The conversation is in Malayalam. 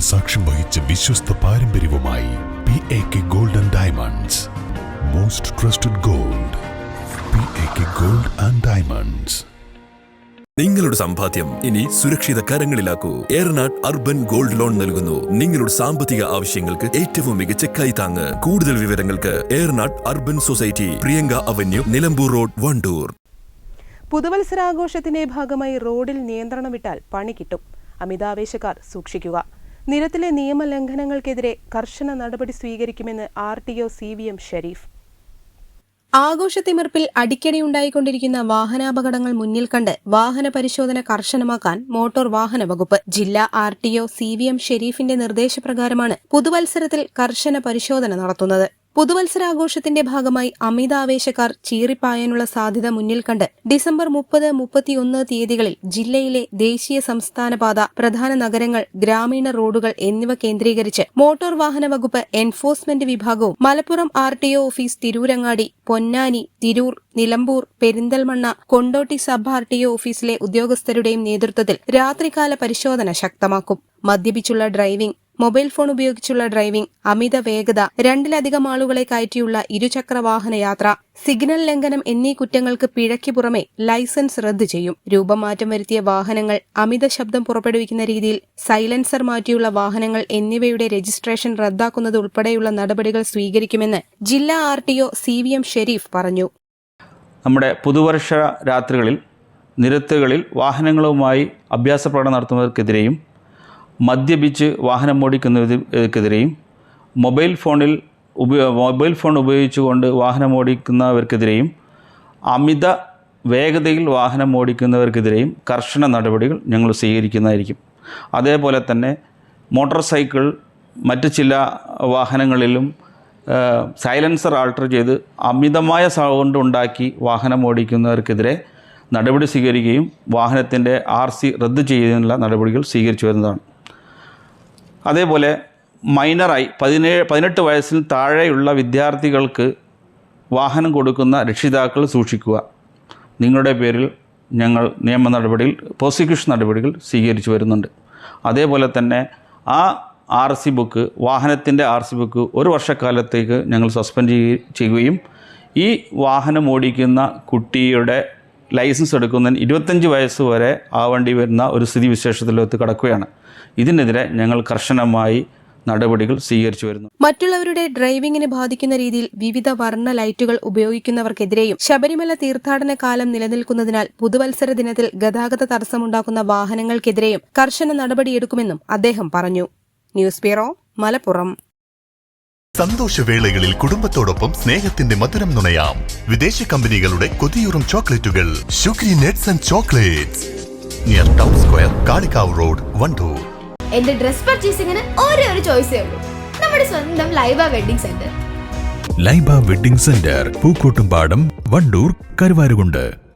സാക്ഷ്യം വഹിച്ച വിശ്വസ്ത പാരമ്പര്യവുമായി P A K gold and diamonds most trusted gold P A K gold and diamonds നിങ്ങളുടെ സമ്പാദ്യം ഇനി സുരക്ഷിത കരങ്ങളിലാക്കൂ. ഏറനാട് അർബൻ ഗോൾഡ് ലോൺ നൽകുന്നു. നിങ്ങളുടെ സാമ്പത്തിക ആവശ്യങ്ങൾക്ക് ഏറ്റവും മികച്ച കൈത്താങ്ങ് കൂടുതൽ വിവരങ്ങൾക്ക് Eranad urban society Priyanka avenue Nilambur road Wandoor. പുതുവത്സരാഘോഷത്തിന്റെ ഭാഗമായി റോഡിൽ നിയന്ത്രണം വിട്ടാൽ പണി കിട്ടും. അമിതാവേശക്കാർ സൂക്ഷിക്കുക. നിരത്തിലെ നിയമലംഘനങ്ങൾക്കെതിരെ കർശന നടപടി സ്വീകരിക്കുമെന്ന് R T O C V M Sharif. ആഘോഷത്തിമിർപ്പിൽ അടിക്കടി ഉണ്ടായിക്കൊണ്ടിരിക്കുന്ന വാഹനാപകടങ്ങൾ മുന്നിൽ കണ്ട് വാഹന പരിശോധന കർശനമാക്കാൻ മോട്ടോർ വാഹന വകുപ്പ്. ജില്ലാ R T O C V M ഷെരീഫിന്റെ നിർദ്ദേശപ്രകാരമാണ് പുതുവത്സരത്തിൽ കർശന പരിശോധന നടത്തുന്നത്. പുതുവത്സരാഘോഷത്തിന്റെ ഭാഗമായി അമിതാവേശക്കാർ ചീറിപ്പായാനുള്ള സാധ്യത മുന്നിൽ കണ്ട് ഡിസംബർ മുപ്പത് മുപ്പത്തിയൊന്ന് തീയതികളിൽ ജില്ലയിലെ ദേശീയ സംസ്ഥാന പാത പ്രധാന നഗരങ്ങൾ ഗ്രാമീണ റോഡുകൾ എന്നിവ കേന്ദ്രീകരിച്ച് മോട്ടോർ വാഹന വകുപ്പ് എൻഫോഴ്സ്മെന്റ് വിഭാഗവും Malappuram R office Tirurangadi Ponnani Tirur Nilambur Perinthalmanna Kondotty sub R ഓഫീസിലെ ഉദ്യോഗസ്ഥരുടെയും നേതൃത്വത്തിൽ രാത്രികാല പരിശോധന ശക്തമാക്കും. മദ്യപിച്ചുള്ള ഡ്രൈവിംഗ് മൊബൈൽ ഫോൺ ഉപയോഗിച്ചുള്ള ഡ്രൈവിംഗ് അമിത വേഗത രണ്ടിലധികം ആളുകളെ കയറ്റിയുള്ള ഇരുചക്ര വാഹന യാത്ര സിഗ്നൽ ലംഘനം എന്നീ കുറ്റങ്ങൾക്ക് പിഴയ്ക്ക് പുറമെ ലൈസൻസ് റദ്ദു ചെയ്യും. രൂപമാറ്റം വരുത്തിയ വാഹനങ്ങൾ അമിത ശബ്ദം പുറപ്പെടുവിക്കുന്ന രീതിയിൽ സൈലൻസർ മാറ്റിയുള്ള വാഹനങ്ങൾ എന്നിവയുടെ രജിസ്ട്രേഷൻ റദ്ദാക്കുന്നത് ഉൾപ്പെടെയുള്ള നടപടികൾ സ്വീകരിക്കുമെന്ന് ജില്ലാ R T O C V M Sharif പറഞ്ഞു. നമ്മുടെ പുതുവർഷ രാത്രികളിൽ നിരത്തുകളിൽ വാഹനങ്ങളുമായി അഭ്യാസ പ്രകടനം നടത്തുന്നവർക്കെതിരെയും മദ്യപിച്ച് വാഹനം ഓടിക്കുന്നവർക്കെതിരെയും മൊബൈൽ ഫോണിൽ ഉപയോ മൊബൈൽ ഫോൺ ഉപയോഗിച്ചുകൊണ്ട് വാഹനം ഓടിക്കുന്നവർക്കെതിരെയും അമിത വേഗതയിൽ വാഹനം ഓടിക്കുന്നവർക്കെതിരെയും കർശന നടപടികൾ ഞങ്ങൾ സ്വീകരിക്കുന്നതായിരിക്കും. അതേപോലെ തന്നെ മോട്ടോർ സൈക്കിൾ മറ്റ് ചില വാഹനങ്ങളിലും സൈലൻസർ ആൾട്ടർ ചെയ്ത് അമിതമായ സൗണ്ട് ഉണ്ടാക്കി വാഹനം ഓടിക്കുന്നവർക്കെതിരെ നടപടി സ്വീകരിക്കുകയും വാഹനത്തിന്റെ ആർ സി റദ്ദ് ചെയ്യുന്നതിനുള്ള നടപടികൾ സ്വീകരിച്ചു വരുന്നതാണ്. അതേപോലെ മൈനറായി പതിനേഴ് പതിനെട്ട് വയസ്സിൽ താഴെയുള്ള വിദ്യാർത്ഥികൾക്ക് വാഹനം കൊടുക്കുന്ന രക്ഷിതാക്കൾ സൂക്ഷിക്കുക. നിങ്ങളുടെ പേരിൽ ഞങ്ങൾ നിയമ നടപടികൾ പ്രോസിക്യൂഷൻ നടപടികൾ സ്വീകരിച്ചു വരുന്നുണ്ട്. അതേപോലെ തന്നെ ആ ആർ സി ബുക്ക് വാഹനത്തിന്റെ ആർ സി ബുക്ക് ഒരു വർഷക്കാലത്തേക്ക് ഞങ്ങൾ സസ്പെൻഡ് ചെയ്യുകയും ഈ വാഹനം ഓടിക്കുന്ന കുട്ടിയുടെ ലൈസൻസ് എടുക്കുന്നതിന് ഇരുപത്തഞ്ച് വയസ്സ് വരെ ആവേണ്ടി വരുന്ന ഒരു സ്ഥിതിവിശേഷത്തിലേക്ക് കടക്കുകയാണ്. ഇതിനെതിരെ ഞങ്ങൾ കർശനമായി നടപടികൾ സ്വീകരിച്ചു വരുന്നു. മറ്റുള്ളവരുടെ ഡ്രൈവിംഗിനെ ബാധിക്കുന്ന രീതിയിൽ വിവിധ വർണ ലൈറ്റുകൾ ഉപയോഗിക്കുന്നവർക്കെതിരെയും ശബരിമല തീർത്ഥാടന കാലം നിലനിൽക്കുന്നതിനാൽ പുതുവത്സര ദിനത്തിൽ ഗതാഗത തടസ്സമുണ്ടാക്കുന്ന വാഹനങ്ങൾക്കെതിരെയും കർശന നടപടിയെടുക്കുമെന്നും അദ്ദേഹം പറഞ്ഞു. News bureau Malappuram. സന്തോഷവേളകളിൽ കുടുംബത്തോടൊപ്പം സ്നേഹത്തിന്റെ മധുരം നുണയാം. വിദേശ കമ്പനികളുടെ കൊതിയൂറും ചോക്ലേറ്റുകൾ. Sugary nuts and chocolates. Near town square Kalikavu road Wandoor. എന്റെ ഡ്രസ് പർച്ചേസിംഗിന് ഒരേ ഒരു ചോയ്സേ ഉള്ളൂ. നമ്മുടെ സ്വന്തം Laiba wedding centre. Laiba wedding centre Pookkottumpadam Wandoor Karuvarakundu.